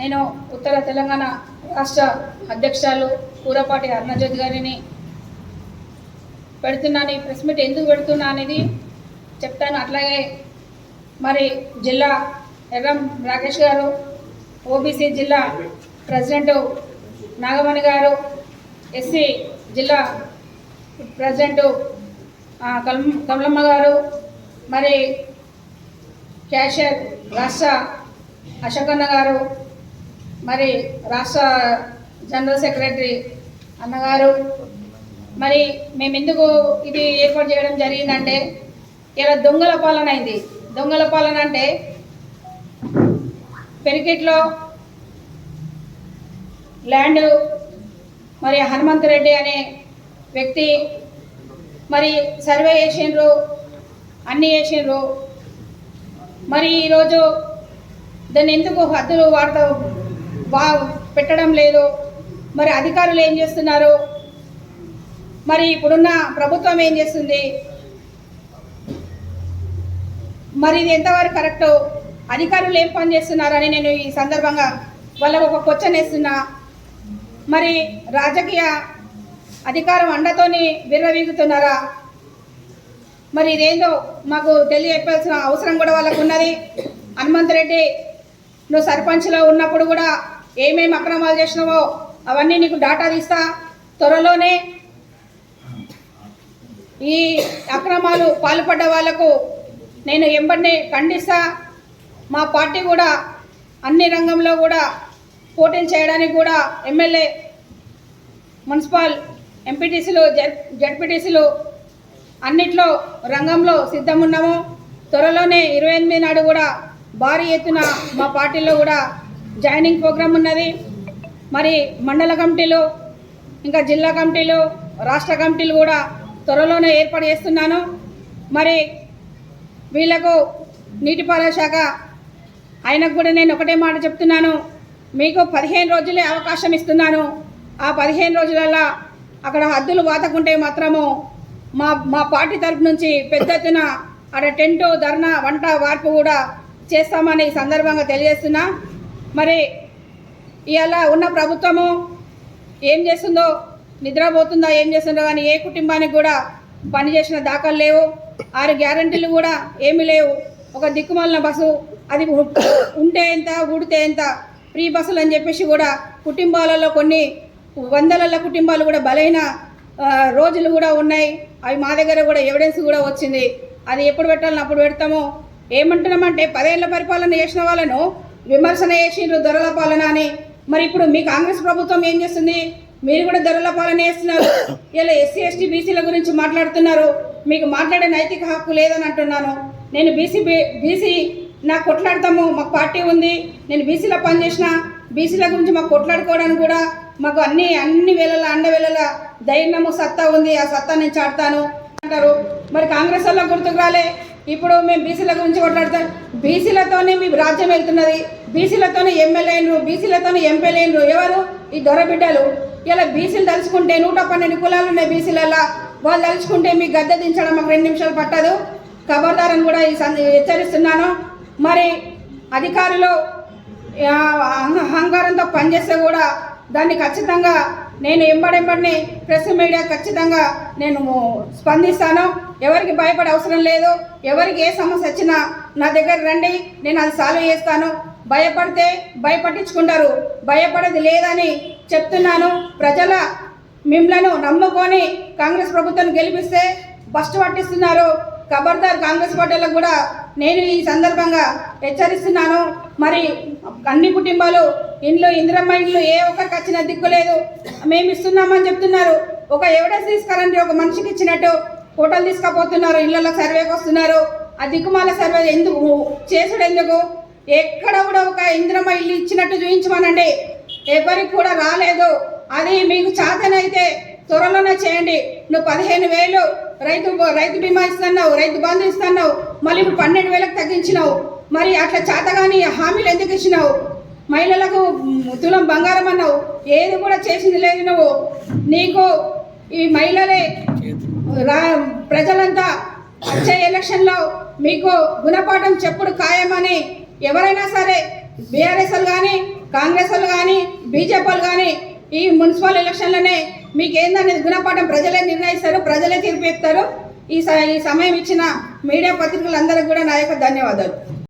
నేను ఉత్తర తెలంగాణ రాష్ట్ర అధ్యక్షులు కూరపాటి అరుణజ్యోతి గారిని పెడుతున్నాను. ఈ ప్రెస్ మీట్ ఎందుకు పెడుతున్నా అనేది చెప్తాను. అట్లాగే మరి జిల్లా ఎర్రం రాకేష్ గారు ఓబీసీ జిల్లా ప్రెసిడెంట్ నాగమణి గారు ఎస్సీ జిల్లా ప్రెసిడెంట్ ఆ, కమలమ్మ గారు మరి క్యాషియర్ రాష్ట్ర అశోకన్న గారు మరి రాష్ట్ర జనరల్ సెక్రటరీ అన్నగారు మరి మేము ఎందుకు ఇది ఏర్పాటు చేయడం జరిగిందంటే ఇలా దొంగల పాలన అయింది. దొంగల పాలన అంటే పెరికెట్లో ల్యాండ్ మరి హనుమంత్ రెడ్డి అనే వ్యక్తి మరి సర్వే చేసిండ్రు అన్నీ చేసిండ్రు. మరి ఈరోజు దాన్ని ఎందుకు హద్దులు వాడతావు? బా పెట్టడం లేదు. మరి అధికారులు ఏం చేస్తున్నారు? మరి ఇప్పుడున్న ప్రభుత్వం ఏం చేస్తుంది? మరి ఇది ఎంతవరకు కరెక్ట్? అధికారులు ఏం పని చేస్తున్నారని నేను ఈ సందర్భంగా వాళ్ళకు ఒక క్వశ్చన్ వేస్తున్నా. మరి రాజకీయ అధికారం అండతోని విర్రవీగుతున్నారా మరి ఇదేందో మాకు తెలియజెప్పాల్సిన అవసరం కూడా వాళ్ళకు ఉన్నది. హనుమంత్ రెడ్డి నువ్వు సర్పంచ్లో ఉన్నప్పుడు కూడా ఏమేమి అక్రమాలు చేసినావో అవన్నీ నీకు డాటా తీస్తా. త్వరలోనే ఈ అక్రమాలు పాల్పడ్డ వాళ్ళకు నేను ఎంబడిని ఖండిస్తా. మా పార్టీ కూడా అన్ని రంగంలో కూడా పోటీలు చేయడానికి కూడా ఎమ్మెల్యే మున్సిపల్ ఎంపీటీసీలు జడ్పీటీసీలు అన్నిట్లో రంగంలో సిద్ధమున్నాము. త్వరలోనే ఇరవై ఎనిమిది నాడు కూడా భారీ ఎత్తున మా పార్టీలో కూడా జాయినింగ్ ప్రోగ్రాం ఉన్నది. మరి మండల కమిటీలు ఇంకా జిల్లా కమిటీలు రాష్ట్ర కమిటీలు కూడా త్వరలోనే ఏర్పాటు చేస్తున్నాను. మరి వీళ్ళకు నీటిపారుదల శాఖ ఆయనకు కూడా నేను ఒకటే మాట చెప్తున్నాను. మీకు పదిహేను రోజులే అవకాశం ఇస్తున్నాను. ఆ పదిహేను రోజులల్లా అక్కడ హద్దులు వాతకుంటే మాత్రము మా మా పార్టీ తరపు నుంచి పెద్ద ఎత్తున అక్కడ టెంటు ధర్నా వంట వార్పు కూడా చేస్తామని సందర్భంగా తెలియజేస్తున్నా. మరి ఇవాళ ఉన్న ప్రభుత్వము ఏం చేస్తుందో నిద్రపోతుందా ఏం చేస్తుందో కానీ ఏ కుటుంబానికి కూడా పని చేసిన దాఖలు లేవు. ఆరు గ్యారంటీలు కూడా ఏమీ లేవు. ఒక దిక్కుమాలిన బస్సు అది ఉంటే ఎంత ఊడితే ఎంత ఫ్రీ బస్సులు అని చెప్పేసి కూడా కుటుంబాలలో కొన్ని వందల కుటుంబాలు కూడా బలైన రోజులు కూడా ఉన్నాయి. అవి మా దగ్గర కూడా ఎవిడెన్స్ కూడా వచ్చింది. అది ఎప్పుడు పెట్టాలని అప్పుడు పెడతాము ఏమంటున్నామంటే పదేళ్ళ పరిపాలన చేసిన వాళ్ళను విమర్శన చేసిండ్రు ధరల పాలన అని. మరి ఇప్పుడు మీ కాంగ్రెస్ ప్రభుత్వం ఏం చేస్తుంది? మీరు కూడా ధరల పాలన చేస్తున్నారు ఇలా ఎస్సీ ఎస్టీ బీసీల గురించి మాట్లాడుతున్నారు. మీకు మాట్లాడే నైతిక హక్కు లేదని అంటున్నాను. నేను బీసీ బీసీ నాకు కొట్లాడతాము. మాకు పార్టీ ఉంది. నేను బీసీలో పనిచేసిన బీసీల గురించి మాకు కొట్లాడుకోవడానికి కూడా మాకు అన్ని అన్ని వేళల అండ వేళల ధైర్యము సత్తా ఉంది. ఆ సత్తా నేను చాడతాను అంటారు. మరి కాంగ్రెస్ వాళ్ళ గుర్తుకు రాలే. ఇప్పుడు మేము బీసీల గురించి కొట్లాడతాం. బీసీలతోనే మీ రాజ్యం వెళ్తున్నది. బీసీలతోనే ఎమ్మెల్యేలు బీసీలతోనే ఎంపీలేండ్రు. ఎవరు? ఈ దొరబిడ్డలు. ఇలా బీసీలు తలుచుకుంటే నూట పన్నెండు కులాలు ఉన్నాయి బీసీలలో వాళ్ళు తలుచుకుంటే మీ గద్దె దించడం మాకు రెండు నిమిషాలు పట్టదు. ఖబర్దారని కూడా ఈ సంద హెచ్చరిస్తున్నాను. మరి అధికారులు అహంకారంతో పనిచేస్తే కూడా దాన్ని ఖచ్చితంగా నేను ఎంబడెంబడిని ప్రెస్ మీడియా ఖచ్చితంగా నేను స్పందిస్తాను. ఎవరికి భయపడే అవసరం లేదు. ఎవరికి ఏ సమస్య వచ్చినా నా దగ్గర రండి. నేను అది సాల్వ్ చేస్తాను. భయపడితే భయపట్టించుకుంటారు. భయపడేది లేదని చెప్తున్నాను. ప్రజల మిమ్మలను నమ్ముకొని కాంగ్రెస్ ప్రభుత్వాన్ని గెలిపిస్తే బస్టు పట్టిస్తున్నారు. ఖబర్దార్ కాంగ్రెస్ పార్టీలకు కూడా నేను ఈ సందర్భంగా హెచ్చరిస్తున్నాను. మరి అన్ని కుటుంబాలు ఇండ్లు ఇందిరమ్మ ఇండ్లు ఏ ఒక్కరికి వచ్చిన దిక్కు లేదు. మేము ఇస్తున్నామని చెప్తున్నారు. ఒక ఎవిడెన్స్ తీసుకురండి ఒక మనిషికి ఇచ్చినట్టు ఫోటోలు తీసుకుపోతున్నారు. ఇళ్ళలో సర్వేకి వస్తున్నారు. ఆ దిక్కుమాల సర్వే ఎందుకు చేసుడు ఎందుకు ఎక్కడ కూడా ఒక ఇందిరమ్మ ఇల్లు ఇచ్చినట్టు చూపించమనండి. ఎవరికి కూడా రాలేదు. అది మీకు చాతనైతే త్వరలోనే చేయండి. నువ్వు పదిహేను వేలు రైతు రైతు బీమా ఇస్తున్నావు రైతు బంధు ఇస్తున్నావు మళ్ళీ ఇప్పుడు పన్నెండు వేలకు తగ్గించినావు. మరి అట్లా చేతగాని హామీలు ఎందుకు ఇచ్చినావు? మహిళలకు తులం బంగారం అన్నావు. ఏది కూడా చేసింది లేదు నువ్వు. నీకు ఈ మహిళలే రా ప్రజలంతా వచ్చే ఎలక్షన్లో మీకు గుణపాఠం చెప్పుడు ఖాయమని ఎవరైనా సరే బీఆర్ఎస్ఎల్ కానీ కాంగ్రెస్ కానీ బీజేపీలు కానీ ఈ మున్సిపల్ ఎలక్షన్లనే మీకు ఏందనేది గుణపాఠం ప్రజలే నిర్ణయిస్తారు ప్రజలే తీర్పు ఈ స- ఈ సమయం ఇచ్చిన మీడియా పత్రికలందరికీ కూడా నా యొక్క ధన్యవాదాలు.